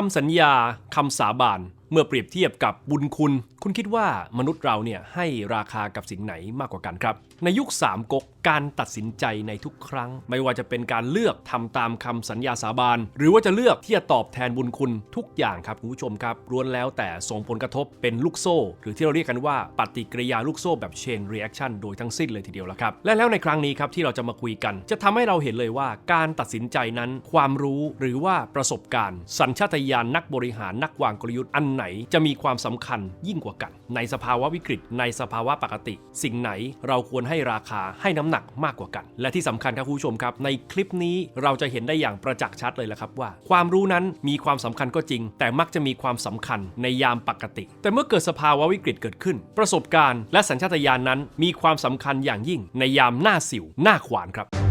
คำสัญญาคำสาบานเมื่อเปรียบเทียบกับบุญคุณ คุณคิดว่ามนุษย์เราเนี่ยให้ราคากับสิ่งไหนมากกว่ากันครับ ในยุคสามก๊กการตัดสินใจในทุกครั้ง ไม่ว่าจะเป็นการเลือกทำตามคำสัญญาสาบานหรือว่าจะเลือกที่จะตอบแทนบุญคุณทุกอย่างครับคุณผู้ชมครับล้วนแล้วแต่ส่งผลกระทบเป็นลูกโซ่ หรือที่เราเรียกกันว่าปฏิกิริยาลูกโซ่แบบ chain reaction โดยทั้งสิ้นเลยทีเดียวละครับและแล้วในครั้งนี้ครับที่เราจะมาคุยกัน จะทำให้เราเห็นเลยว่าการตัดสินใจนั้น ความรู้หรือว่าประสบการณ์ สัญชาตญาณนักบริหารนักวางกลยุทธ์อันไหน จะมีความสำคัญยิ่งกว่ากัน ในสภาวะวิกฤต ในสภาวะปกติ สิ่งไหนเราควรให้ราคาให้น้ำหนักมากกว่ากัน และที่สำคัญครับคุณผู้ชมครับ ในคลิปนี้เราจะเห็นได้อย่างประจักษ์ชัดเลยละครับว่า ความรู้นั้นมีความสำคัญก็จริง แต่มักจะมีความสำคัญในยามปกติ แต่เมื่อเกิดสภาวะวิกฤตเกิดขึ้น ประสบการณ์ และสัญชาตญาณนั้น มีความสำคัญอย่างยิ่งในยามหน้าสิวหน้าขวานครับ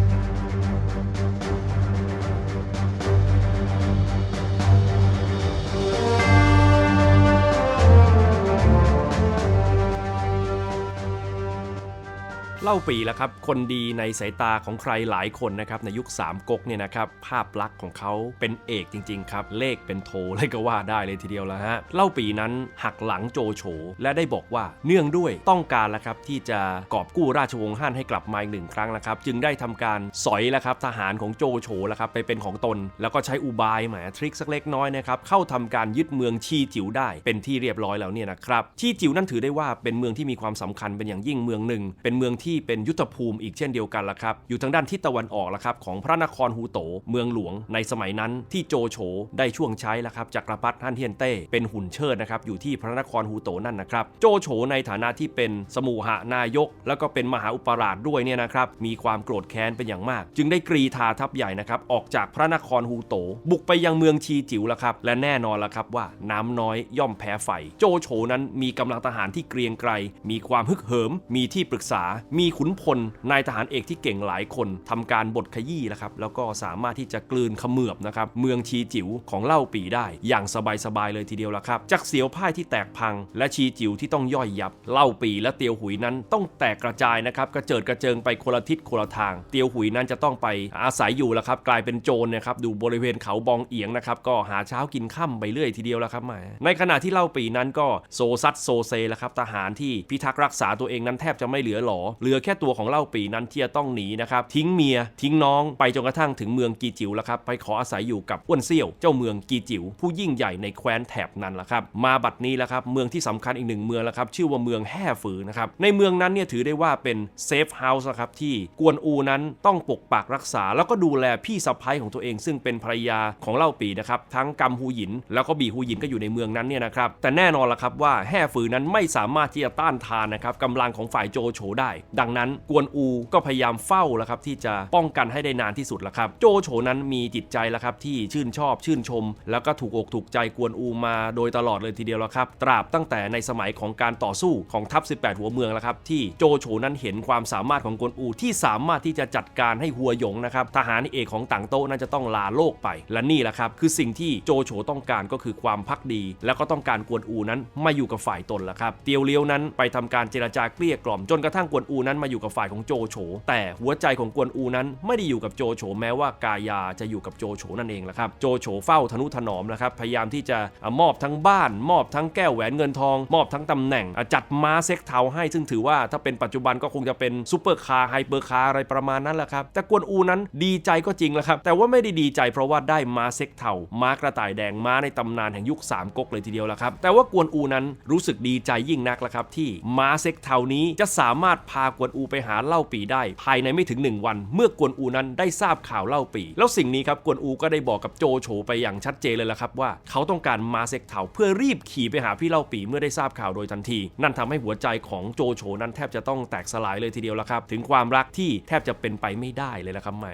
เล่าปีแล้วครับ คนดีในสายตาของใครหลายคนนะครับในยุค 3ก๊กเนี่ยนะครับภาพลักษณ์ของเขาเป็นเอกจริง ๆ ครับ เลขเป็นโทเลยก็ว่าได้เลยทีเดียวแล้วฮะเล่าปีนั้นหักหลังโจโฉและได้บอกว่าเนื่องด้วยต้องการแล้วครับที่จะกอบกู้ราชวงศ์ฮั่นให้กลับมาอีกหนึ่งครั้งนะครับ จึงได้ทำการสอยแล้วครับทหารของโจโฉแล้วครับไปเป็นของตน แล้วก็ใช้อุบายแหมทริคสักเล็กน้อยนะครับเข้าทำการยึดเมืองชีจิ๋วได้เป็นที่เรียบร้อยแล้วเนี่ยนะครับชีจิ๋วนั่นถือได้ว่าเป็นเมืองที่มีความสำคัญเป็นอย่างยิ่งเมืองหนึ่งเป็นเมืองที่เป็นยุทธภูมิอีกเช่นเดียวกันละครับ อยู่ทางด้านทิศตะวันออกละครับของพระนครฮูโต เมืองหลวงในสมัยนั้นที่โจโฉได้ช่วงใช้ละครับจากกรพรรดิฮั่นเทียนเต้เป็นหุ่นเชิดนะครับอยู่ที่พระนครฮูโตนั่นนะครับโจโฉในฐานะที่เป็นสมุหานายก แล้วก็เป็นมหาอุปราชด้วยเนี่ยนะครับมีความโกรธแค้นเป็นอย่างมาก จึงได้กรีธาทัพใหญ่นะครับออกจากพระนครฮูโต บุกไปยังเมืองชีจิ๋วละครับและแน่นอนละครับว่าน้ำน้อยย่อมแพ้ไฟ โจโฉนั้นมีกำลังทหารที่เกรียงไกรมีความฮึกเหิม มีที่ปรึกษามีีขุนพลนายทหารเอกที่เก่งหลายคนทำการบดขยี้แล้วครับแล้วก็สามารถที่จะกลืนขมือบนะครับเมืองชีจิ๋วของเล่าปีได้อย่างสบายๆเลยทีเดียวละครับ จากเสียวพ่ายที่แตกพัง และชีจิ๋วที่ต้องย่อยยับ เล่าปีและเตียวหุยนั้นต้องแตกกระจายนะครับกระเจิดกระเจิงไปคนละทิศคนละทาง เตียวหุยนั้นจะต้องไปอาศัยอยู่ล้วครับ กลายเป็นโจรนะครับดูบริเวณเขาบองเอียงนะครับก็หาเช้ากินค่ำไปเรื่อยทีเดียวล้วครับแหมในขณะที่เล่าปีนั้นก็โซซัดโซเซล้วครับทหารที่พิทักษ์รักษาตัวเองนั้นแทบจะไม่เหลือหลอเหลือแค่ตัวของเล่าปีนั้นที่จะต้องหนีนะครับทิ้งเมียทิ้งน้องไปจนกระทั่งถึงเมืองกีจิ๋วแล้วครับไปขออาศัยอยู่กับอ้วนเซี่ยวเจ้าเมืองกีจิ๋วผู้ยิ่งใหญ่ในแคว้นแถบนั้นแหละครับมาบัดนี้แล้วครับเมืองที่สำคัญอีกหนึ่งเมืองแล้วครับชื่อว่าเมืองแห่ฝือนะครับในเมืองนั้นเนี่ยถือได้ว่าเป็นเซฟเฮาส์นะครับที่กวนอูนั้นต้องปกปักรักษา แล้วก็ดูแลพี่สะพ้ยของตัวเอง ซึ่งเป็นภรรยาของเล่าปีนะครับทั้งกัมฮูหยิน แล้วก็บีฮูหยินก็อยู่ในเมืองนั้นเนี่ยนะครับแต่แน่นอนละครับว่าแห่ฝือนั้นไม่สามารถที่จะต้านทานนะครับกำลังของฝ่ายโจโฉได้ดังนั้นกวนอูก็พยายามเฝ้าแล้วครับที่จะป้องกันให้ได้นานที่สุดละครับ โจโฉนั้นมีจิตใจแล้วครับที่ชื่นชอบชื่นชม แล้วก็ถูกอกถูกใจกวนอูมาโดยตลอดเลยทีเดียวแล้วครับตราบตั้งแต่ในสมัยของการต่อสู้ของทัพ 18 หัวเมืองแล้วครับที่โจโฉนั้นเห็นความสามารถของกวนอูที่สามารถที่จะจัดการให้หัวหยงนะครับทหารเอกของต่างโต๊ะนั้นจะต้องลาโลกไป และนี่แหละครับคือสิ่งที่โจโฉต้องการก็คือความพักดี แล้วก็ต้องการกวนอูนั้นมาอยู่กับฝ่ายตนแล้วครับเตียวเลี้ยวนั้นไปทำการเจรจาเกลี้ยกล่อมจนกระทั่งกวนอูนั้นมาอยู่กับฝ่ายของโจโฉแต่หัวใจของกวนอูนั้นไม่ได้อยู่กับโจโฉแม้ว่ากายาจะอยู่กับโจโฉนั่นเองแหละครับโจโฉเฝ้าทนุถนอมนะครับพยายามที่จะมอบทั้งบ้าน มอบทั้งแก้วแหวนเงินทอง มอบทั้งตำแหน่งจัดม้าเซ็กเทาให้ซึ่งถือว่าถ้าเป็นปัจจุบันก็คงจะเป็นซูเปอร์คาร์ไฮเปอร์คาร์อะไรประมาณนั้นแหละครับแต่กวนอูนั้นดีใจก็จริงแหละครับแต่ว่าไม่ได้ดีใจเพราะว่าได้ม้าเซ็กเทาม้ากระต่ายแดงม้าในตำนานแห่งยุคสามก๊กเลยทีเดียวแหละครับแต่ว่ากวนอูนั้นรู้สึกดีใจยิ่งนักละครับที่ม้าเซ็กเทานี้จะสามารถพากวนอูไปหาเล่าปีได้ ภายในไม่ถึง 1 วัน เมื่อกวนอูนั้นได้ทราบข่าวเล่าปี แล้วสิ่งนี้ครับกวนอูก็ได้บอกกับโจโฉไปอย่างชัดเจนเลยละครับว่า เขาต้องการมาเซกเถาเพื่อรีบขี่ไปหาพี่เล่าปีเมื่อได้ทราบข่าวโดยทันที นั่นทำให้หัวใจของโจโฉนั้นแทบจะต้องแตกสลายเลยทีเดียวละครับ ถึงความรักที่แทบจะเป็นไปไม่ได้เลยละครับแหม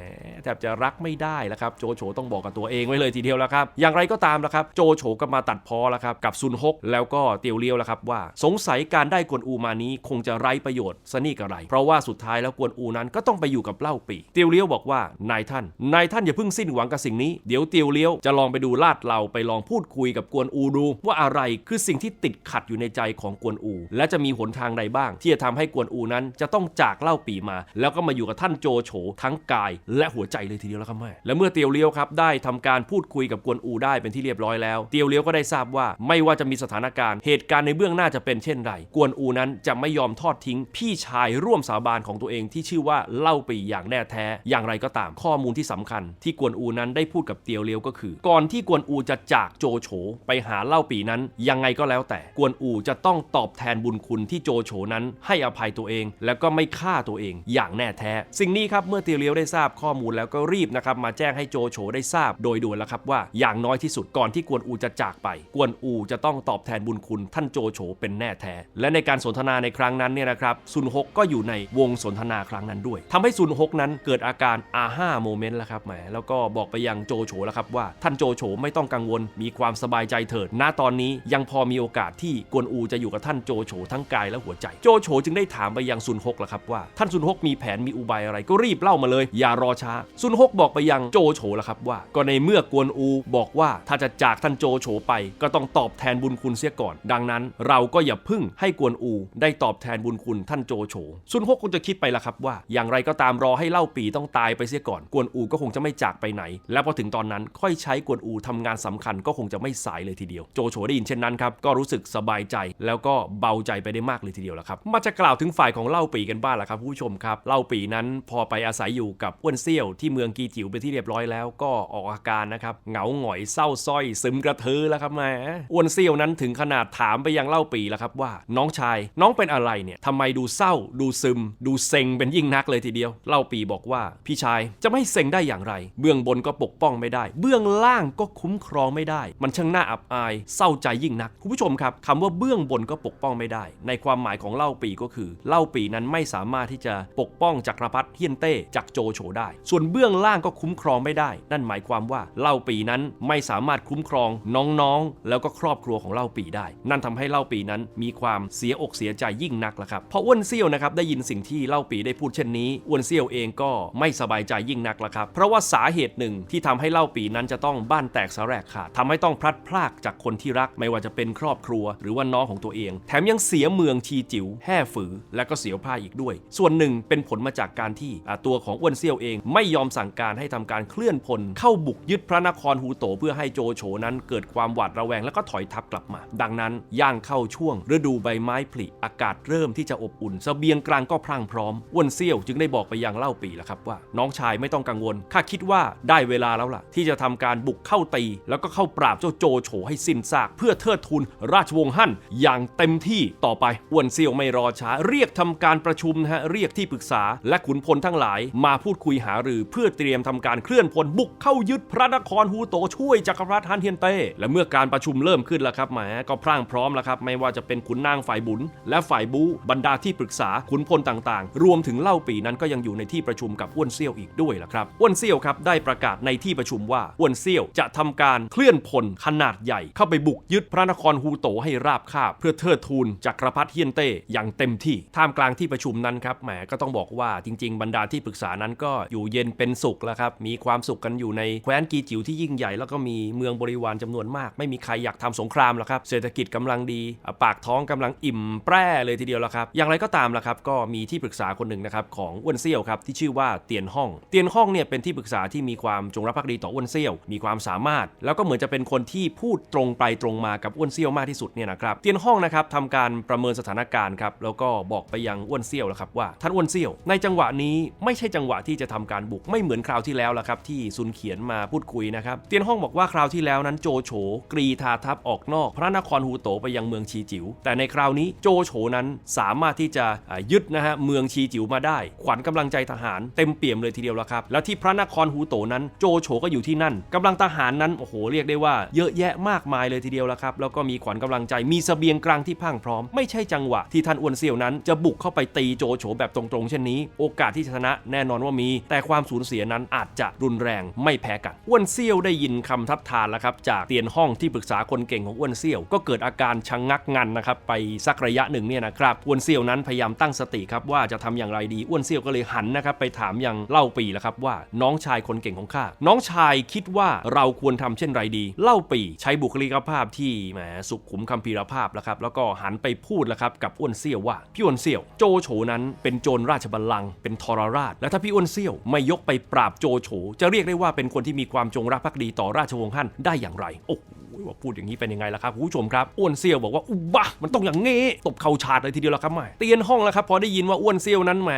แทบจะรักไม่ได้ล้วครับโจโฉต้องบอกกับตัวเองไว้เลยทีเดียวละครับ อย่างไรก็ตามละครับ โจโฉก็มาตัดพ้อละครับกับซุนฮกแล้วก็เตียวเลียวละครับว่า สงสัยการได้กวนอูมานี้คงจะไร้ประโยชน์ซะนี่กระไรอะไร เพราะว่าสุดท้ายแล้วกวนอูนั้นก็ต้องไปอยู่กับเล่าปีเตียวเลี้ยวบอกว่านายท่าน นายท่านอย่าเพิ่งสิ้นหวังกับสิ่งนี้ เดี๋ยวเตียวเลี้ยวจะลองไปดูลาดเราไปลองพูดคุยกับกวนอูดู ว่าอะไรคือสิ่งที่ติดขัดอยู่ในใจของกวนอู และจะมีหนทางใดบ้าง ที่จะทำให้กวนอูนั้นจะต้องจากเล่าปีมา แล้วก็มาอยู่กับท่านโจโฉทั้งกาย และหัวใจเลยทีเดียวแล้วครับแม่และเมื่อเตียวเลี้ยวครับได้ทำการพูดคุยกับกวนอูได้เป็นที่เรียบร้อยแล้ว เตียวเลี้ยวก็ได้ทราบว่า ไม่ว่าจะมีสถานการณ์ เหตุการณ์ในเบื้องหน้าจะเป็นเช่นไร กวนอูนั้นจะไม่ยอมทอดทิ้ง พี่ชายร่วมสาบานของตัวเองที่ชื่อว่าเล่าปีอย่างแน่แท้ อย่างไรก็ตาม ข้อมูลที่สำคัญ ที่กวนอูนั้นได้พูดกับเตียวเลี้ยวก็คือ ก่อนที่กวนอูจะจากโจโฉไปหาเล่าปีนั้น ยังไงก็แล้วแต่กวนอูจะต้องตอบแทนบุญคุณที่โจโฉนั้น ให้อภัยตัวเอง แล้วก็ไม่ฆ่าตัวเองอย่างแน่แท้ สิ่งนี้ครับเมื่อเตียวเลี้ยวได้ทราบข้อมูลแล้วก็รีบนะครับมาแจ้งให้โจโฉได้ทราบโดยด่วนแล้วครับว่าอย่างน้อยที่สุดก่อนที่กวนอูจะจากไป กวนอูจะต้องตอบแทนบุญคุณท่านโจโฉเป็นแน่แท้ และในการสนทนาในครั้งนั้นเนี่ยนะครับซุนฮกก็อยู่ในวงสนทนาครั้งนั้นด้วยทำให้ซุนฮกนั้นเกิดอาการอาห้าโมเมนต์แล้วครับแหมแล้วก็บอกไปยังโจโฉแล้วครับว่าท่านโจโฉไม่ต้องกังวล มีความสบายใจเถิดณตอนนี้ยังพอมีโอกาสที่กวนอูจะอยู่กับท่านโจโฉทั้งกายและหัวใจ โจโฉจึงได้ถามไปยังซุนฮกแล้วครับว่าท่านซุนฮกมีแผนมีอุบายอะไรก็รีบเล่ามาเลย อย่ารอช้า ซุนฮกบอกไปยังโจโฉแล้วครับว่า ก็ในเมื่อกวนอูบอกว่าถ้าจะจากท่านโจโฉไป ก็ต้องตอบแทนบุญคุณเสียก่อน ดังนั้น เราก็อย่าพึ่งให้กวนอู ได้ตอบแทนบุญคุณท่านโจโฉซุนฮกคงจะคิดไปละครับว่า อย่างไรก็ตามรอให้เล่าปีต้องตายไปเสียก่อน กวนอูก็คงจะไม่จากไปไหน และพอถึงตอนนั้นค่อยใช้กวนอูทำงานสำคัญก็คงจะไม่สายเลยทีเดียว โจโฉได้ยินเช่นนั้นครับก็รู้สึกสบายใจแล้วก็เบาใจไปได้มากเลยทีเดียวละครับมาจะกล่าวถึงฝ่ายของเล่าปีกันบ้างละครับผู้ชมครับเล่าปีนั้นพอไปอาศัยอยู่กับอ้วนเซี่ยวที่เมืองกีจิ๋วไปที่เรียบร้อยแล้วก็ออกอาการนะครับเหงาหงอยเศร้าส้อยซึมกระเทือแล้วครับแหม่อ้วนเซี่ยวนั้นถึงขนาดถามไปยังเล่าปีแล้วครับว่า น้องชายน้องเป็นอะไรเนี่ยทำไมดูเศร้าดูซึม ดูเซ็งเป็นยิ่งนักเลยทีเดียว เล่าปีบอกว่า พี่ชายจะไม่เซ็งได้อย่างไร เบื้องบนก็ปกป้องไม่ได้ เบื้องล่างก็คุ้มครองไม่ได้ มันช่างน่าอับอาย เศร้าใจยิ่งนัก คุณผู้ชมครับคำว่าเบื้องบนก็ปกป้องไม่ได้ ในความหมายของเล่าปีก็คือ เล่าปีนั้นไม่สามารถที่จะปกป้องจักรพรรดิเฮียนเต้จากโจโฉได้ ส่วนเบื้องล่างก็คุ้มครองไม่ได้ นั่นหมายความว่าเล่าปีนั้นไม่สามารถคุ้มครองน้องๆ แล้วก็ครอบครัวของเล่าปีได้ นั่นทำให้เล่าปีนั้นมีความเสียอกเสียใจยิ่งนักละครับเพราะอ้วนเซี่ยวนะครับไได้ยินสิ่งที่เล่าปีได้พูดเช่นนี้อ้วนเซี่ยวเองก็ไม่สบายใจยิ่งนักละครับ เพราะว่าสาเหตุหนึ่งที่ทำให้เล่าปีนั้นจะต้องบ้านแตกสาแรกขาดทำให้ต้องพลัดพรากจากคนที่รักไม่ว่าจะเป็นครอบครัว หรือว่าน้องของตัวเอง แถมยังเสียเมืองชีจิ๋วแห่ฝือ และก็เสียผ้าอีกด้วย ส่วนหนึ่งเป็นผลมาจากการที่ตัวของอ้วนเซี่ยวเอง ไม่ยอมสั่งการให้ทำการเคลื่อนพล เข้าบุกยึดพระนครฮูโตเพื่อให้โจโฉนั้นเกิดความหวาดระแวงแล้วก็ถอยทัพกลับมา ดังนั้นย่างเข้าช่วงฤดูใบไม้ผลิอากาศเริ่มที่จะอบอุ่นเสบียงกลางก็พรั่งพร้อมอ้วนเซี่ยวจึงได้บอกไปยังเล่าปีแล้วครับว่า น้องชายไม่ต้องกังวลข้าคิดว่าได้เวลาแล้วล่ะ ที่จะทำการบุกเข้าตี แล้วก็เข้าปราบเจ้าโจโฉให้สิ้นซาก เพื่อเทิดทูนราชวงศ์ฮั่นอย่างเต็มที่ต่อไปอ้วนเซี่ยวไม่รอช้า เรียกทำการประชุมนะฮะเรียกที่ปรึกษาและขุนพลทั้งหลาย มาพูดคุยหารือเพื่อเตรียมทำการเคลื่อนพลบุกเข้ายึดพระนครฮูโตช่วยจักรพรรดิฮันเทียนเต้และเมื่อการประชุมเริ่มขึ้นแล้วครับแหมก็พรั่งพร้อมแล้วครับไม่ว่าจะเป็นขุนนางฝ่ายบุญและฝ่ายบูบรรดาที่ปรึกษาขุนพลต่างๆ รวมถึงเล่าปีนั้นก็ยังอยู่ในที่ประชุมกับอ้วนเซี่ยวอีกด้วยล่ะครับอ้วนเซี่ยวครับได้ประกาศในที่ประชุมว่าอ้วนเซี่ยวจะทำการเคลื่อนพลขนาดใหญ่เข้าไปบุกยึดพระนครฮูโตให้ราบคาบ เพื่อเทิดทูนจักรพรรดิเฮียนเต้อย่างเต็มที่ท่ามกลางที่ประชุมนั้นครับแหมก็ต้องบอกว่าจริง ๆ บรรดาที่ปรึกษานั้นก็อยู่เย็นเป็นสุขแล้วครับมีความสุขกันอยู่ในแคว้นกีจิ๋วที่ยิ่งใหญ่แล้วก็มีเมืองบริวารจำนวนมาก ไม่มีใครอยากทำสงครามหรอกครับเศรษฐกิจกำลังดี ปากท้องกำลังอิ่มแปร่เลยทีเดียวแล้วครับอย่างไรก็ตามละครับก็มีที่ปรึกษาคนหนึ่งนะครับของอ้วนเซี่ยวครับที่ชื่อว่าเตียนฮ่อง เตียนฮ่องเนี่ยเป็นที่ปรึกษาที่มีความจงรักภักดีต่ออ้วนเซี่ยวมีความสามารถ แล้วก็เหมือนจะเป็นคนที่พูดตรงไปตรงมากับอ้วนเซี่ยวมากที่สุดเนี่ยนะครับเตียนฮ่องนะครับทำการประเมินสถานการณ์ครับแล้วก็บอกไปยังอ้วนเซี่ยวแล้วครับว่าท่านอ้วนเซี่ยว ในจังหวะนี้ไม่ใช่จังหวะที่จะทำการบุกไม่เหมือนคราวที่แล้วละครับที่ซุนเขียนมาพูดคุยนะครับเตียนฮ่องบอกว่าคราวที่แล้วนั้นโจโฉกรีธาทัพออกนอก พระนครฮูโตไปยังเมืองชีจิ๋วแต่ในคราวนี้โจโฉนั้นสามารถที่จะยึดนะฮะเมืองชีจิ๋วมาได้ ขวัญกำลังใจทหารเต็มเปี่ยมเลยทีเดียวแล้วครับ แล้วที่พระนครฮูโตนั้นโจโฉก็อยู่ที่นั่นกำลังทหารนั้นโอ้โหเรียกได้ว่าเยอะแยะมากมายเลยทีเดียวแล้วครับ แล้วก็มีขวัญกำลังใจมีเสบียงกลางที่พังพร้อม ไม่ใช่จังหวะที่ท่านอ้วนเซี่ยวนั้น จะบุกเข้าไปตีโจโฉแบบตรงๆ เช่นนี้ โอกาสที่ชนะแน่นอนว่ามี แต่ความสูญเสียนั้นอาจจะรุนแรงไม่แพ้กันอ้วนเซี่ยวได้ยินคำทัดทานแล้วครับจากเตียนห้องที่ปรึกษาคนเก่งของอ้วนเซี่ยวก็เกิดอาการชะงงักงันนะครับไปสักระยะหนึ่งเนี่ยนะครับอ้วนเซี่ยวนั้นพยายามตั้งสสติครับว่าจะทำอย่างไรดีอ้วนเซี่ยวก็เลยหันนะครับไปถามยังเล่าปีแล้วครับว่าน้องชายคนเก่งของข้าน้องชายคิดว่าเราควรทำเช่นไรดี เล่าปีใช้บุคลิกภาพที่แหมสุขุมคัมภีรภาพแล้วครับแล้วก็หันไปพูดแล้วครับกับอ้วนเซี่ยวว่าพี่อ้วนเซี่ยวโจโฉนั้นเป็นโจรราชบัลลังก์เป็นทรราช และถ้าพี่อ้วนเซี่ยวไม่ยกไปปราบโจโฉจะเรียกได้ว่าเป็นคนที่มีความจงรักภักดีต่อราชวงศ์ฮั่นได้อย่างไรโอ้โหว่าพูดอย่างนี้เป็นยังไงล่ะครับผู้ชมครับอ้วนเซียวบอกว่าอุบะมันต้องอย่างงี้ตบเข่าชาดเลยทีเดียวละครับแหม่เตียนห้องแล้วครับพอได้ยินว่าอ้วนเซียวนั้นแหม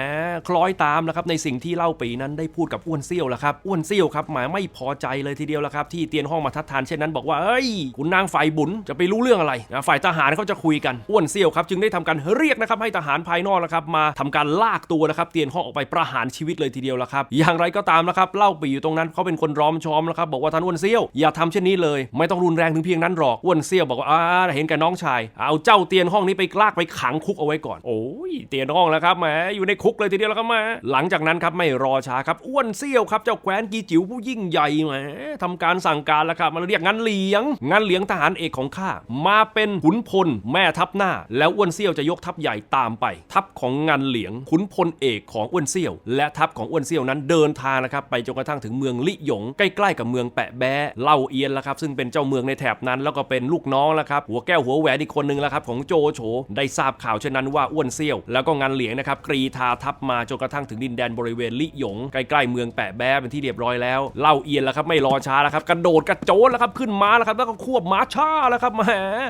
คล้อยตามแล้วครับในสิ่งที่เล่าปีนั้นได้พูดกับอ้วนเซียวแล้วครับอ้วนเซียวครับแหมไม่พอใจเลยทีเดียวละครับที่เตียนห้องมาทัดทานเช่นนั้นบอกว่าเอ้ยคุณนางฝ่ายบุญจะไปรู้เรื่องอะไรนะฝ่ายทหารเขาจะคุยกันอ้วนเซียวครับจึงได้ทำการเรียกนะครับให้ทหารภายนอกนะครับมาทำการลากตัวนะครับเตียนห้องออกไปประหารชีวิตเลยทีเดียวละครับอย่างไรก็ตามนะครับเล่าปีอยู่ตรงนั้นเขาเป็นคนร้อมชอมนะครับบอกว่าท่านอ้วนเซียวอย่าทำเช่นนี้เลย ไม่ต้องรุนแรงถึงเพียงนั้นหรอกอ้วนเซี่ยวบอกว่าอ่าเห็นแกับน้องชาย เอาเจ้าเตียนห้องนี้ไปลากไปขังคุกเอาไว้ก่อน โอ้ยเตียนห้องแล้วครับแหมอยู่ในคุกเลยทีเดียวแล้วครับแหมหลังจากนั้นครับไม่รอช้าครับอ้วนเซี่ยวครับเจ้าแคว้นกีจิ๋วผู้ยิ่งใหญ่แหมทำการสั่งการแล้วครับมันเรียกงานเหลียงงานเหลียงทหารเอกของข้ามาเป็นขุนพลแม่ทัพหน้า แล้วอ้วนเซี่ยวจะยกทัพใหญ่ตามไป ทัพของงานเหลียงขุนพลเอกของอ้วนเซี่ยว และทัพของอ้วนเซี่ยวนั้นเดินทางนะครับไปจนกระทั่งถึงเมืองลิหยงใกล้ๆกับเมืองแปะแบ้เล่าเอียนแล้วครับซึ่งเป็นเจ้าเมืองในแถบนั้น แล้วก็เป็นลูกน้องแล้วครับหัวแก้วหัวแหวนอีกคนหนึ่งแล้วครับของโจโฉได้ทราบข่าวเช่นนั้นว่าอ้วนเซี่ยว แล้วก็งานเหลียงนะครับกรีธาทัพมาจนกระทั่งถึงดินแดนบริเวณลิหยงใกล้ๆเมืองแปะแบ้เป็นที่เรียบร้อยแล้วเล่าเอียนแล้วครับไม่รอช้าแล้วครับกระโดดกระโจนแล้วครับขึ้นม้าแล้วครับแล้วก็ควบม้าช้าแล้วครับแหม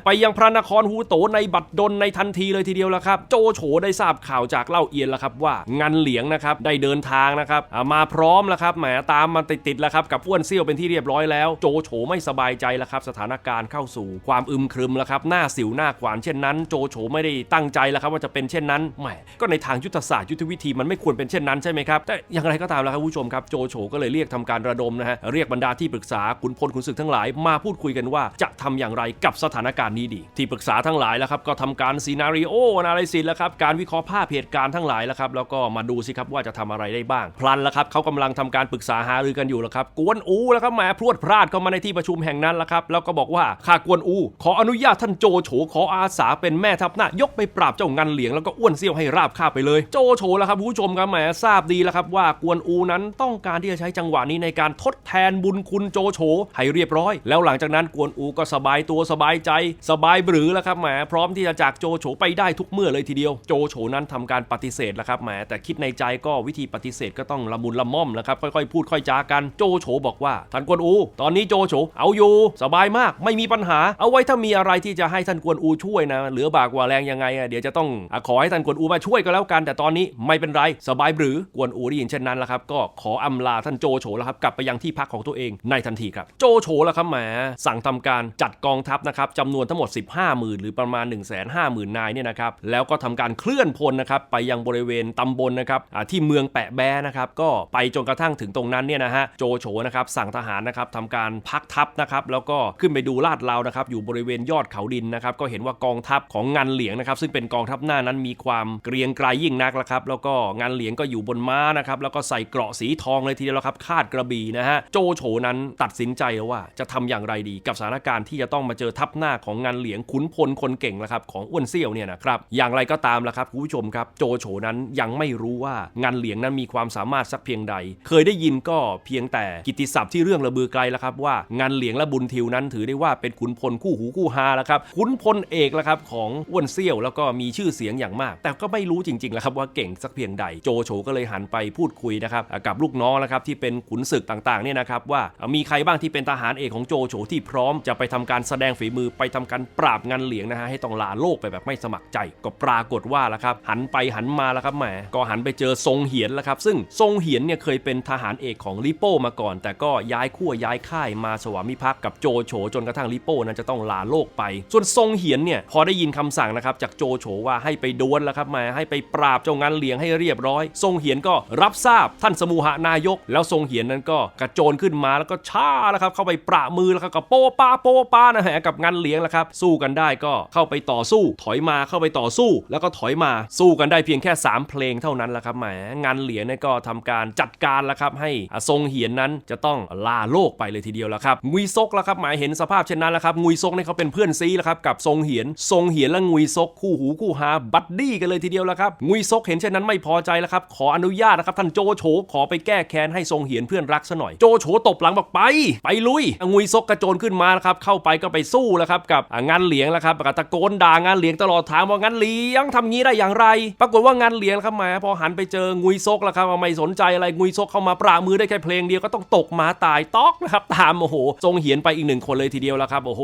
ไปยังพระนครฮูโตในบัดดลในทันทีเลยทีเดียวแล้วครับโจโฉได้ทราบข่าวจากเล่าเอียนแล้วครับว่างานเหลียงนะครับได้เดินทางนะครับมาพร้อมแล้วครับแหมตามมาติดๆแล้วครับกับอ้วนเซี่ยวเป็นที่เรียบร้อยแล้ว โจโฉไม่สบายใจแล้วครับสถานการณ์เข้าสู่ความอึมครึมแล้วครับหน้าสิวหน้าขวานเช่นนั้น โจโฉไม่ได้ตั้งใจแล้วครับว่าจะเป็นเช่นนั้นแหมก็ในทางยุทธศาสตร์ยุทธวิธีมันไม่ควรเป็นเช่นนั้นใช่ไหมครับแต่อย่างไรก็ตามแล้วครับผู้ชมครับโจโฉก็เลยเรียกทำการระดมนะฮะเรียกบรรดาที่ปรึกษาขุนพลขุนศึกทั้งหลายมาพูดคุยกันว่าจะทำอย่างไรกับสถานการณ์นี้ดี ที่ปรึกษาทั้งหลายแล้วครับก็ทำการซีนารีโอนาลิซิสแล้วครับการวิเคราะห์ภาพเหตุการณ์ทั้งหลายแล้วครับแล้วก็มาดูสิครับว่าจะทำอะไรได้บ้าง พลันแล้วครับเขากำลังทำการปรึกษาหารือกันอยู่แล้วครับกวนอูแล้วครับแหมพรวดพลาดเข้ามาในที่ประชุมแห่งนั้นแล้วครับแล้วก็บอกว่าข้ากวนอู ขออนุญาตท่านโจโฉขออาสาเป็นแม่ทัพหน้ายกไปปราบเจ้างันเหลียงแล้วก็อ้วนเซี่ยวให้ราบคาบไปเลย โจโฉแล้วครับผู้ชมครับแหมทราบดีแล้วครับว่ากวนอูนั้นต้องการที่จะใช้จังหวะนี้ในการทดแทนบุญคุณโจโฉให้เรียบร้อย แล้วหลังจากนั้นกวนอูก็สบายตัวสบายใจ สบายบรือแล้วครับแหมพร้อมที่จะจากโจโฉไปได้ทุกเมื่อเลยทีเดียว โจโฉนั้นทำการปฏิเสธแล้วครับแหมแต่คิดในใจก็วิธีปฏิเสธก็ต้องละมุนละม่อมแล้วครับค่อยๆ พูดค่อยจากันโจโฉบอกว่าท่านกวนอู ตอนนี้โจโฉเอาอยู่สบายมาก ไม่มีปัญหา เอาไว้ถ้ามีอะไรที่จะให้ท่านกวนอูช่วยนะ เหลือบากกว่าแรงยังไงอะเดี๋ยวจะต้องขอให้ท่านกวนอูมาช่วยก็แล้วกัน แต่ตอนนี้ไม่เป็นไรสบายหรือกวนอูได้ยินเช่นนั้นแล้วครับ ก็ขออำลาท่านโจโฉแล้วครับกลับไปยังที่พักของตัวเองในทันทีครับ โจโฉแล้วครับแหมสั่งทำการจัดกองทัพนะครับจำนวนทั้งหมด 15 0,000 หรือประมาณ 1 5 0 0 0 0นายเนี่ยนะครับแล้วก็ทำการเคลื่อนพลนะครับไปยังบริเวณตำบลนะครับที่เมืองแปะแบนะครับก็ไปจนกระทั่งถึงตรงนั้นเนี่ยนะฮะโจโฉนะครับสั่งทหารนะครับทำการพักทัพนะครับแล้วก็ขึ้นไปดูลาดเรานะครับอยู่บริเวณยอดเขาดินนะครับก็เห็นว่ากองทัพของงันเหลียงนะครับซึ่งเป็นกองทัพหน้านั้นมีความเกรียงไกรยิ่งนักแล้วครับแล้วก็งันเหลียงก็อยู่บนม้านะครับแล้วก็ใส่เกราะสีทองเลยทีเดียวครับคาดกระบี่นะฮะโจโฉนั้นตัดสินใจแล้วว่าจะทำอย่างไรดีกับสถานการณ์ที่จะต้องมาเจอทัพหน้าของงันเหลียงขุนพลคนเก่งล้วครับของอ้วนเซี่ยวเนี่ยนะครับอย่างไรก็ตามละครับคุณผู้ชมครับโจโฉนั้นยังไม่รู้ว่างันเหลียงนั้นมีความสามารถสักเพียงใด เคยได้ยินก็เพียงแต่กิตติศัพท์ที่เรื่องระบือไกลล้วครับว่างันเหลียงและบุญทิวนั้นถือได้ว่าเป็นขุนพลคู่หูคู่ฮาแล้วครับขุนพลเอกแล้วครับของอ้วนเซี่ยวแล้วก็มีชื่อเสียงอย่างมาก แต่ก็ไม่รู้จริงๆแล้วครับว่าเก่งสักเพียงใดโจโฉก็เลยหันไปพูดคุยนะครับกับลูกน้องนะครับที่เป็นขุนศึกต่างๆเนี่ยนะครับว่ามีใครบ้างที่เป็นทหารเอกของโจโฉที่พร้อมจะไปทำการแสดงฝีมือไปทำการปราบงันเหลียงนะฮะให้ต้องลาโลกไปแบบไม่สมัครใจ ก็ปรากฏว่าละครับหันไปหันมาแล้วครับแหมก็หันไปเจอทรงเหียนแล้วครับซึ่งทรงเหียนเนี่ยเคยเป็นทหารเอกของลิโป้มาก่อน แต่ก็ย้ายขั้วย้ายค่ายมาสวามิภักดิ์กับโจโฉจนกระทั่งลิโป้นั้นจะต้องลาโลกไป ส่วนทรงเหียนเนี่ยพอได้ยินคำสั่งนะครับจากโจโฉว่าให้ไปดวลแล้วครับมาให้ไปปราบเจ้างันเหลียงให้เรียบร้อย ทรงเหียนก็รับทราบท่านสมุหานายก แล้วทรงเหียนนั้นก็กระโจนขึ้นมาแล้วก็ช้าแล้วครับเข้าไปปรามือแล้วครับกับโปปาโปปานะฮะกับงันเหลียงแล้วครับสู้กันได้ก็เข้าไปต่อสู้ ถอยมาเข้าไปต่อสู้ แล้วก็ถอยมาสู้กันได้เพียงแค่ 3 เพลงเท่านั้นแหละครับแหมงันเหลียงเนี่ยก็ทำการจัดการแล้วครับให้ทรงเหียนนั้นจะต้องลาโลกไปเลยทีเดียวแล้วครับงุยซกแล้วครับหมายเห็นสภาพเช่นนั้นแหละครับงุยซกเนี่ยเขาเป็นเพื่อนซีแล้วครับกับทรงเหียนทรงเหียนและงุยซกคู่หูคู่หาบัดดี้กันเลยทีเดียวแล้วครับงุยซกเห็นเช่นนั้นไม่พอใจแล้วครับขออนุญาตนะครับท่านโจโฉขอไปแก้แค้นให้ทรงเหียนเพื่อนรักซะหน่อยโจโฉตบหลังบอกไป ไปลุยงุยซกกระโจนขึ้นมาล้วครับเข้าไปก็ไปสู้แล้วครับกับงานเหลียงแล้วครับก็ตะโกนด่างานเหลียงตลอดทางว่างานเหลียงทำงี้ได้อย่างไร ปรากฏว่างานเหลียงครับแหมพอหันไปเจองุยซกแล้วครับไม่สนใจอะไรงุยซกเข้ามาปรามือได้แค่เพลงเดียวก็ต้องตกหมาตายตอกนะครับตามโอ้โหทรงเหียนไปอีกหนึ่งคนเลยทีเดียวแล้วครับโอ้โห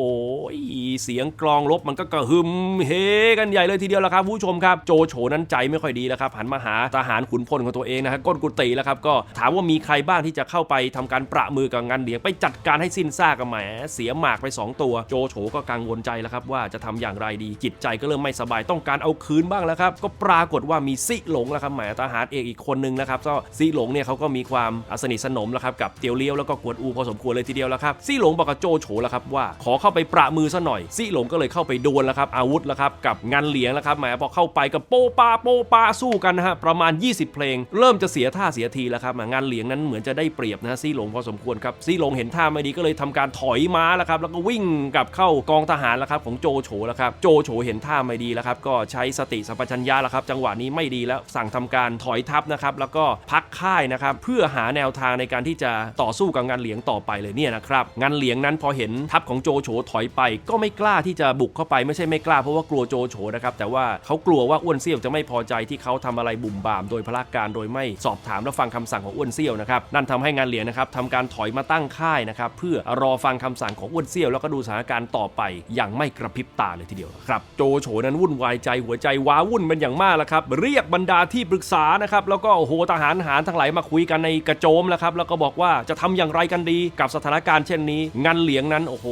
เสียงกลองรบมันก็กระหึมเฮกันใหญ่เลยทีเดียวแล้วครับผู้ชมครับโจโฉนั้นใจไม่ค่อยดีแล้วครับหันมาหาทหารขุนพลของตัวเองนะครับก้นกุฏิแล้วครับก็ถามว่ามีใครบ้างที่จะเข้าไปทำการประมือกับงานเหลียงไปจัดการให้สิ้นซากกันแหมเสียหมากไปสองตัว โจโฉก็กังวลใจแล้วครับว่าจะทำอย่างไรดีจิตใจก็เริ่มไม่สบายต้องการเอาคืนบ้างแล้วครับก็ปรากฏว่ามีซิหลงแล้วครับแหมทหารเอกอีกคนนึงนะครับก็ซิหลงเนี่ยเขาก็มีความสนิทสนมแล้วครับกับเตียวเลี้ยวแล้วก็กวนอูพอสมควรเลยทีเดียวแล้วครับซิหลงบอกกับโจโฉแล้วครับว่าขอเข้าไปประมือซะหน่อยซิหลงก็เลยเข้าไปดวลแล้วครับอาวุธแล้วครับกับงานเหลียงแล้วครับแหมพอเข้าไปกับโปปาโปปาสู้กันนะฮะประมาณ 20 เพลง เริ่มจะเสียท่าเสียทีแล้วครับงานเหลียงนั้นเหมือนจะได้เปรียบนะฮะซิหลงพอสมควรครับซิหลงเห็นท่าไม่ดีก็เลยทำการถอยม้าแล้วครับแล้วก็วิ่งกลับเข้ากองทหารแล้วครับของโจโฉแล้วครับโจโฉเห็นท่าไม่ดีแล้วครับก็ใช้สติสัมปชัญญะแล้วครับจังหวะนี้ไม่ดีแล้วสั่งทำการถอยทัพนะครับแล้วก็พักค่ายนะครับเพื่อหาแนวทางในการที่จะต่อสู้กับงานเหลียงต่อไปเลยเนี่ยนะครับงานเหลียงนั้นพอเห็นทัพของโจโฉถอยไป ก็ไม่กล้าที่จะบุกเข้าไปไม่ใช่ไม่กล้าเพราะว่ากลัวโจโฉนะครับแต่ว่าเขากลัวว่าอ้วนเซี่ยวจะไม่พอใจที่เขาทำอะไรบุ่มบาม โดยพละการโดยไม่สอบถามและฟังคำสั่งของอ้วนเซี่ยวนะครับนั่นทำให้งานเหลียงนะครับทำการถอยมาตั้งค่ายนะครับเพื่อรอฟังคำสั่งของอ้วนเซี่ยวแล้วก็ดูสถานการณ์ต่อไป อย่างไม่กระพริบตาเลยทีเดียวครับโจโฉนั้นวุ่นวายใจหัวใจว้าวุ่นเป็นอย่างมากแล้วครับเรียกบรรดาที่ปรึกษานะครับแล้วก็โหทหารหารทั้งหลายมาคุยกันในกระโจมแล้วครับแล้วก็บอกว่าจะทำอย่างไรกันดีกับสถานการณ์เช่นนี้งานเหลียงนั้นโอ้โห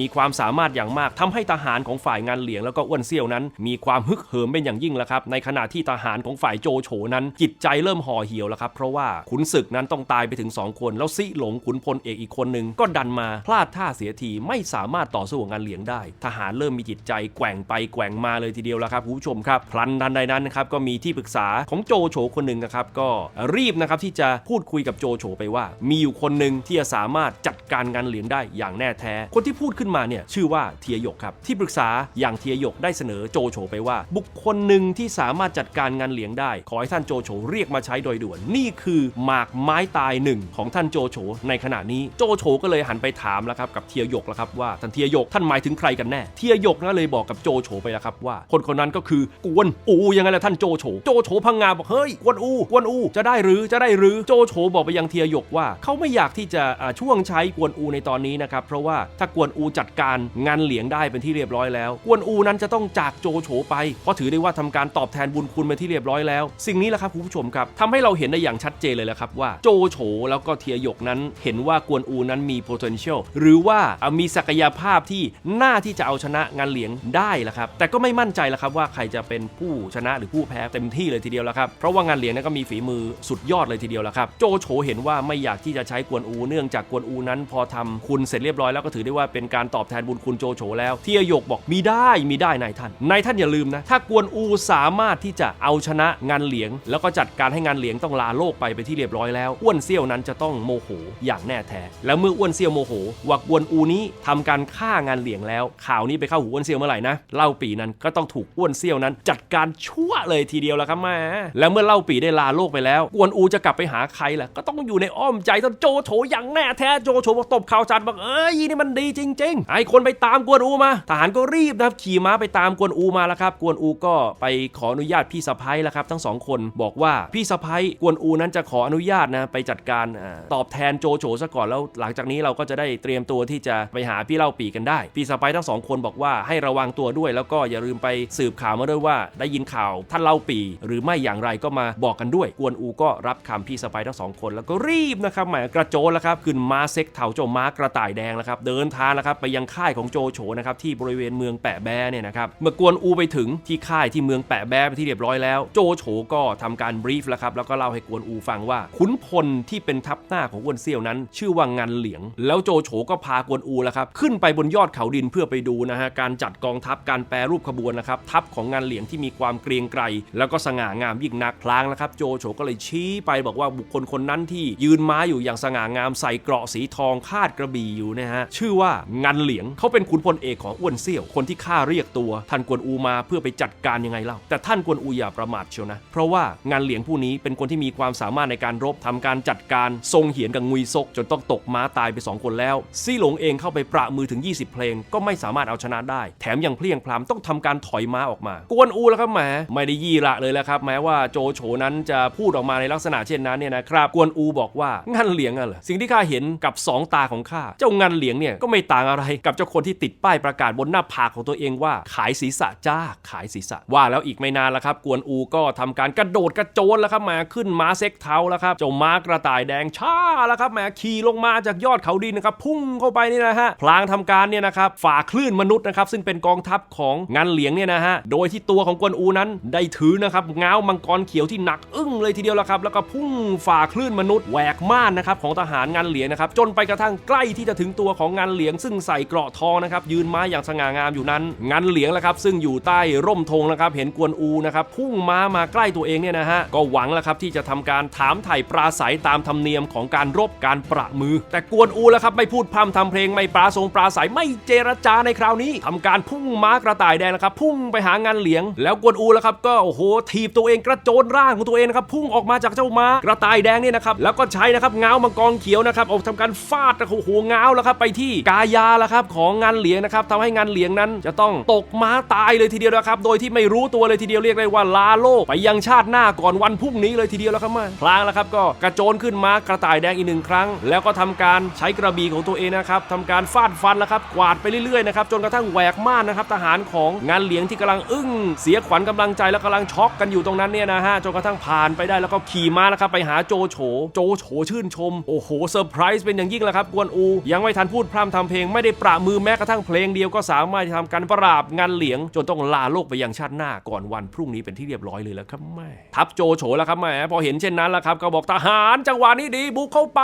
มีความสามารถอย่างมากทำให้ทหารของฝ่ายงานเหลียงแล้วก็อ้วนเซี่ยวนั้น มีความฮึกเหิมเป็นอย่างยิ่งแล้วครับ ในขณะที่ทหารของฝ่ายโจโฉนั้น จิตใจเริ่มห่อเหี่ยวแล้วครับเพราะว่าขุนศึกนั้นต้องตายไปถึง 2 คน แล้วซิหลงขุนพลเอกอีกคนหนึ่งก็ดันมาพลาดท่าเสียทีไม่สามารถต่อสู้กับงานเหลียงได้ ทหารเริ่มมีจิตใจแกว่งไปแกว่งมาเลยทีเดียวแล้วครับผู้ชมครับพลันทันใดนั้นนะครับก็มีที่ปรึกษาของโจโฉคนหนึ่งนะครับก็รีบนะครับที่จะพูดคุยกับโจโฉไปว่า มีอยู่คนหนึ่งที่จะสามารถจัดการงานเหลียงได้อย่างแน่แท้คนที่พูดขึ้นมาเนี่ยชื่อว่าเทียหยกครับที่ปรึกษาอย่างเทียหยกได้เสนอโจโฉไปว่า บุคคลหนึ่งที่สามารถจัดการงานเหลียงได้ ขอให้ท่านโจโฉเรียกมาใช้โดยด่วนนี่คือหมากไม้ตายหนึ่งของท่านโจโฉในขณะนี้โจโฉก็เลยหันไปถามแล้วครับกับเทียหยกแล้วครับว่าท่านเทียหยกท่านหมายถึงใครกันแน่เทียหยกนะเลยบอกกับโจโฉไปแล้วครับว่า คนคนนั้นก็คือกวนอูยังไงล่ะท่านโจโฉโจโฉพังงาบอกเฮ้ยกวนอูกวนอูจะได้หรือจะได้หรือโจโฉบอกไปยังเทียหยกว่าเขาไม่อยากที่จะช่วงใช้กวนอูในตอนนี้นะครับเพราะว่าถ้ากวนอูจัดการงานเหลียงได้เป็นที่เรียบร้อยแล้ว กวนอูนั้นจะต้องจากโจโฉไป เพราะถือได้ว่าทำการตอบแทนบุญคุณเป็นที่เรียบร้อยแล้ว สิ่งนี้แหละครับคุณผู้ชมครับทำให้เราเห็นได้อย่างชัดเจนเลยแหละครับว่าโจโฉแล้วก็เทียหยกนั้น เห็นว่ากวนอูนั้นมี potential หรือว่ามีศักยภาพที่น่าที่จะเอาชนะงานเหลียงได้ละครับ แต่ก็ไม่มั่นใจละครับว่าใครจะเป็นผู้ชนะหรือผู้แพ้เต็มที่เลยทีเดียวละครับ เพราะว่างานเหลียงนั้นก็มีฝีมือสุดยอดเลยทีเดียวละครับ โจโฉเห็นว่าไม่อยากที่จะใช้กวนอู เนื่องจากกวนอูนั้น พอทำคุณเสร็จเรียบร้อยแล้วก็ถือได้ว่าเป็นการตอบแทนบุญคุณโจโฉแล้วเทียหยกบอกมีได้มีได้นายท่านนายท่านอย่าลืมนะถ้ากวนอูสามารถที่จะเอาชนะงานเหลียง แล้วก็จัดการให้งานเหลียงต้องลาโลกไปไปที่เรียบร้อยแล้วอ้วนเซี่ยวนั้นจะต้องโมโหอย่างแน่แท้แล้วเมื่ออ้วนเซี่ยวโมโหว่ากวนอูนี้ทำการฆ่างานเหลียงแล้ว ข่าวนี้ไปเข้าหูอ้วนเซี่ยวเมื่อไหร่นะเล่าปีนั้นก็ต้องถูกอ้วนเซี่ยวนั้น จัดการชั่วเลยทีเดียวและครับแม่แล้วเมื่อเล่าปีได้ลาโลกไปแล้วกวนอูจะกลับไปหาใครล่ะก็ต้องอยู่ในอ้อมใจท่านโจโฉอย่างแน่แท้โจโฉบอกตบข่าวจัดบอกเอ้ยนี่มันดีจริงๆไอ้คนไปตามกวนอูมา ทหารก็รีบนะครับขี่ม้าไปตามกวนอูมาแล้วครับ กวนอูก็ไปขออนุญาตพี่สะพ้ยแล้วครับ ทั้งสองคนบอกว่าพี่สะพ้ยกวนอูนั้นจะขออนุญาตนะไปจัดการอตอบแทนโจโฉซะก่อนแล้วหลังจากนี้เราก็จะได้เตรียมตัวที่จะไปหาพี่เล่าปีกันได้ พี่สะพ้ยทั้งสองคนบอกว่าให้ระวังตัวด้วยแล้วก็อย่าลืมไปสืบข่าวมาด้วยว่า ได้ยินข่าวท่านเล่าปี หรือไม่อย่างไรก็มาบอกกันด้วย กวนอูก็รับคำพี่สะพ้ยทั้งสองคน แล้วก็รีบนะครับแหมกระโจนแล้วครับขึ้นม้าเซ็กเถาโจม้ากระต่ายแดงแล้วครับเดินทางแล้วครับไปยังค่ายของโจโฉนะครับที่บริเวณเมืองแปะแบเนี่ยนะครับเมื่อกวนอูไปถึงที่ค่ายที่เมืองแปะแบไปที่เรียบร้อยแล้วโจโฉก็ทำการบรีฟแล้วครับแล้วก็เล่าให้กวนอูฟังว่าขุนพลที่เป็นทัพหน้าของอ้วนเซี่ยวนั้น ชื่อว่างันเหลียง แล้วโจโฉก็พากวนอูแล้วครับขึ้นไปบนยอดเขาดินเพื่อไปดูนะฮะการจัดกองทัพการแปรรูปขบวนนะครับทัพของงันเหลียงที่มีความเกรียงไกรแล้วก็สง่างามยิ่งนักพลางนะครับโจโฉก็เลยชี้ไปบอกว่าบุคคลคนนั้นที่ยืนม้าอยู่อย่างสง่างามใส่เกราะสีทองคาดกระบี่อยู่นะฮะชื่อว่างันเหลียง เขาเป็นขุนพลเอกของอ้วนเซี่ยว คนที่ข้าเรียกตัวท่านกวนอูมาเพื่อไปจัดการยังไงเล่า แต่ท่านกวนอูอย่าประมาทเชียวนะ เพราะว่างันเหลียงผู้นี้เป็นคนที่มีความสามารถในการรบทำการจัดการทรงเหียนกับงุยซก จนต้องตกม้าตายไปสองคนแล้ว ซี่หลงเองเข้าไปประมือถึง 20 เพลง ก็ไม่สามารถเอาชนะได้ แถมยังเพลียงพลามต้องทำการถอยม้าออกมา กวนอูแล้วครับแหมไม่ได้ยี่ละเลยแล้วครับ แม้ว่าโจโฉนั้นจะพูดออกมาในลักษณะเช่นนั้นเนี่ยนะครับ กวนอูบอกว่างันเหลียงอะเหรอสิ่งที่ข้าเห็นกับสองตาของข้าเจ้างันเหลียงเนี่ยก็ไม่ต่างอะไรกับเจ้าคนที่ติดป้ายประกาศบนหน้าผากของตัวเองว่าขายศีรษะจ้าขายศีรษะ ว่าแล้วอีกไม่นานแล้วครับ กวนอูก็ทำการกระโดดกระโจนแล้วครับมาขึ้นม้าเซ็กเท้าแล้วครับเจ้าม้ากระต่ายแดงช้าแล้วครับแหมขี่ลงมาจากยอดเขาดินนะครับพุ่งเข้าไปนี่นะฮะพลางทำการเนี่ยนะครับฝ่าคลื่นมนุษย์นะครับซึ่งเป็นกองทัพของงันเหลียงเนี่ยนะฮะโดยที่ตัวของกวนอูนั้นได้ถือนะครับง้าวมังกรเขียวที่หนักอึ้งเลยทีเดียวและครับแล้วก็พุ่งฝ่าคลื่นมนุษย์แหวกม่านนะครับของทหารงันเหลียงนะครับจนไปกระทั่งใกล้ที่จะถึงตัวของงันเหลียงซึ่งใส่เกราะทองนะครับยืนม้าอย่างสง่างามอยู่นั้น งันเหลียงแล้วครับซึ่งอยู่ใต้ร่มธงนะครับเห็นกวนอูนะครับพุ่งม้ามาใกล้ตัวเองเนี่ยนะฮะก็หวังแล้วครับที่จะทำการถามไถ่ปราศัยตามธรรมเนียมของการรบการประมือ แต่กวนอูแล้วครับไม่พูดพร่ำทำเพลงไม่ปราศงปราศัยไม่เจรจาในคราวนี้ทำการพุ่งม้ากระต่ายแดงนะครับพุ่งไปหางันเหลียง แล้วกวนอูแล้วครับก็โอ้โหถีบตัวเองกระโจนร่างของตัวเองนะครับพุ่งออกมาจากเจ้าม้ากระต่ายแดงเนี่ยนะครับแล้วก็ใช้นะครับงาวมังกรเขียวนะครับออกทำการฟาดโอ้โหงาวแล้วครับไปที่กายาแล้วครับของงันเหลียงนะครับทำให้งันเหลียงนั้นจะต้องตกม้าตายเลยทีเดียวนะครับโดยที่ไม่รู้ตัวเลยทีเดียวเรียกได้ว่าลาโลกไปยังชาติหน้าก่อนวันพรุ่งนี้เลยทีเดียวแล้วครับมาพลางแล้วครับก็กระโจนขึ้นม้ากระต่ายแดงอีกหนึ่งครั้ง แล้วก็ทำการใช้กระบี่ของตัวเองนะครับทำการฟาดฟันแล้วครับกวาดไปเรื่อยๆนะครับจนกระทั่งแหวกม่านนะครับทหารของงานเหลียงที่กำลังอึ้งเสียขวัญกำลังใจแล้วกำลังช็อกกันอยู่ตรงนั้นเนี่ยนะฮะจนกระทั่งผ่านไปได้แล้วก็ขี่ม้านะครับไปหาโจโฉโจโฉชื่นชมโอ้โหเซอร์ไพรส์เป็นอย่างยิ่งแล้วครับกวนอู ยังไม่ทันพูดพร่ำทำเพลงไม่ได้ประมือแม้กระทั่งเพลงเดียวก็สามารถทำการปราบงานเหลียง จนต้องลาโลกไปยังชาติหน้าก่อนวันพรุ่งนี้เป็นที่เรียบร้อยเลยแล้วครับแม่ทัพโจโฉแล้วครับแม่พอเห็นเช่นนั้นแล้วครับก็บอกทหารจังหวะนี้ดีบุกเข้าไป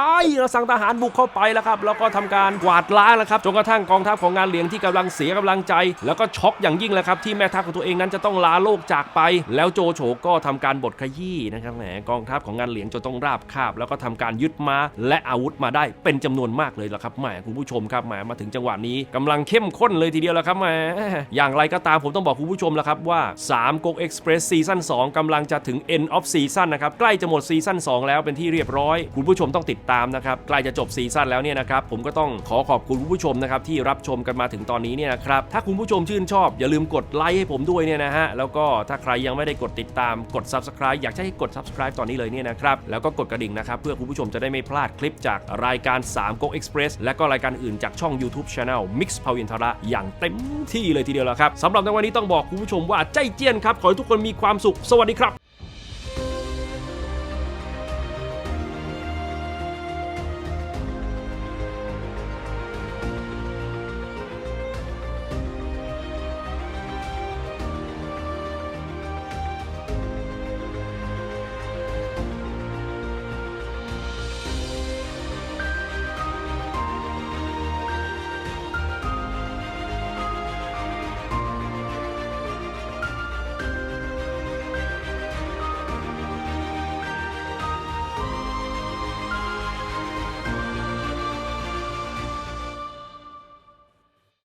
สั่งทหารบุกเข้าไปแล้วครับแล้วก็ทำการกวาดล้างแล้วครับจนกระทั่งกองทัพของงานเหลียงที่กำลังเสียกำลังใจ แล้วก็ช็อกอย่างยิ่งแล้วครับที่แม่ทัพของตัวเองนั้นจะต้องลาโลกจากไป แล้วโจโฉก็ทำการบดขยี้นะครับแหมกองทัพของงานเหลียงจนต้องราบคาบ แล้วก็ทำการยึดมาและอาวุธมาได้เป็นจำนวนมากเลยละครับแหมคุณผู้ชมครับแหมมาถึงจังหวะนี้กำลังเข้มข้นเลยทีเดียวแล้วครับแหมอย่างไรก็ตามผมต้องบอกคุณผู้ชมแล้วครับว่า3ก๊ก Express ซีซั่น2กำลังจะถึง end of season นะครับใกล้จะหมดซีซั่น2แล้วเป็นที่เรียบร้อย คุณผู้ชมต้องติดตามนะครับใกล้จะจบซีซั่นแล้วเนี่ยนะครับผมก็ต้องขอขอบคุณคุณผู้ชมนะครับที่รับชมกันมาถึงตอนนี้เนี่ยนะครับถ้าคุณผู้ชมชื่นชอบอย่าลืมกดไลค์ให้ผมด้วยเนี่ยนะฮะแล้วก็ถ้าใครยังไม่ได้กดติดตามกด subscribe อยากให้กด subscribe ตอนนี้เลยเนี่ยนะครับแล้วก็กดกระดิ่งนะครับเพื่อคุณผู้ชมจะได้ไม่พลาดคลิปจากรายการ3 Go Express และก็รายการอื่นจากช่อง YouTube Channel Mix p a w i n t a r a อย่างเต็มที่เลยทีเดียวแล้วครับสำหรับในวันนี้ต้องบอกคุณผู้ชมว่าใจเจียนครับ ขอให้ทุกคนมีความสุข สวัสดีครับ